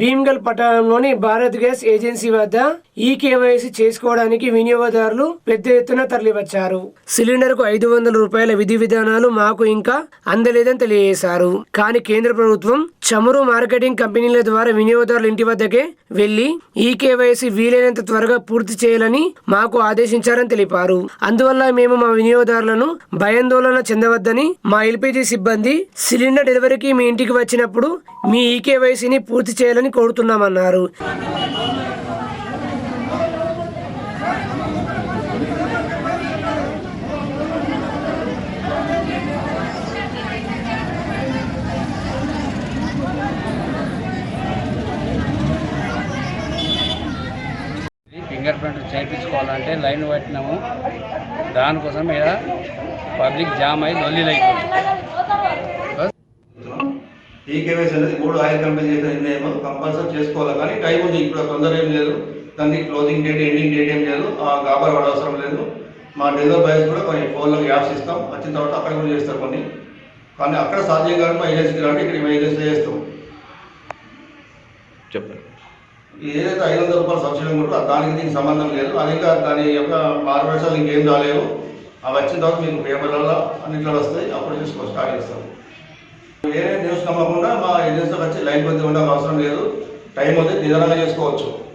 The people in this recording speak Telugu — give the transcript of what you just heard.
భీమ్గల్ పట్టణంలోని భారత్ గ్యాస్ ఏజెన్సీ వద్ద ఈ కేవైసీ చేసుకోవడానికి వినియోగదారులు పెద్ద ఎత్తున తరలివచ్చారు. సిలిండర్కు ఐదు వందల రూపాయల విధి విధానాలు మాకు ఇంకా అందలేదని తెలియజేశారు. కానీ కేంద్ర ప్రభుత్వం చమురు మార్కెటింగ్ కంపెనీల ద్వారా వినియోగదారుల ఇంటి వద్దకే వెళ్ళి ఈ కేవైసీ వీలైనంత త్వరగా పూర్తి చేయాలని మాకు ఆదేశించారని తెలిపారు. అందువల్ల మేము మా వినియోగదారులను భయాందోళన చెందవద్దని మా ఎల్పిజి సిబ్బంది సిలిండర్ డెలివరీకి మీ ఇంటికి వచ్చినప్పుడు మీ ఈ కేవైసీని పూర్తి చేయాలని కోరుతున్నామన్నారు ఫింగర్ ప్రింట్ చేయించుకోవాలంటే లైన్ పెట్టినాము. దానికోసం ఇక్కడ పబ్లిక్ జామ్ అయ్యి లొల్లిలు అయిపోయింది ఈ కేవైసీ అనేది మూడు ఆయిల్ కంపెనీ చేసిన నిర్ణయం కంపల్సరీ చేసుకోవాలి. కానీ టైం ఉంది ఇప్పుడు తొందర ఏం లేదు. దానికి క్లోజింగ్ డేట్ ఎండింగ్ డేట్ ఏం లేదు. ఆ గాబర్ పడ అవసరం లేదు. మా డెలివరీ బాయ్స్ కూడా కొన్ని ఫోన్లో యాప్స్ ఇస్తాం. వచ్చిన తర్వాత అక్కడ కూడా చేస్తారు కొన్ని. కానీ అక్కడ సాధ్యం కాదు మా ఏజెన్సీకి రండి ఇక్కడ మా ఏజెన్సీ చేస్తాం. చెప్పండి. ఏదైతే ఐదు వందల రూపాయలు సబ్సిడీ ఉంటుందో దానికి దీనికి సంబంధం లేదు. అది ఇంకా దాని యొక్క మార్గదర్శకాలు ఇంకేం రాలేవు. అవి వచ్చిన తర్వాత మీకు పేపర్లలో అన్నింటిలో వస్తాయి. అప్పుడు చూసుకో స్టార్ట్ చేస్తాం. వేరే మా ఏజెన్సీకి వచ్చి లైన్ పొంది ఉండక అవసరం లేదు. టైం ఉంది నిదానంగా చేసుకోవచ్చు.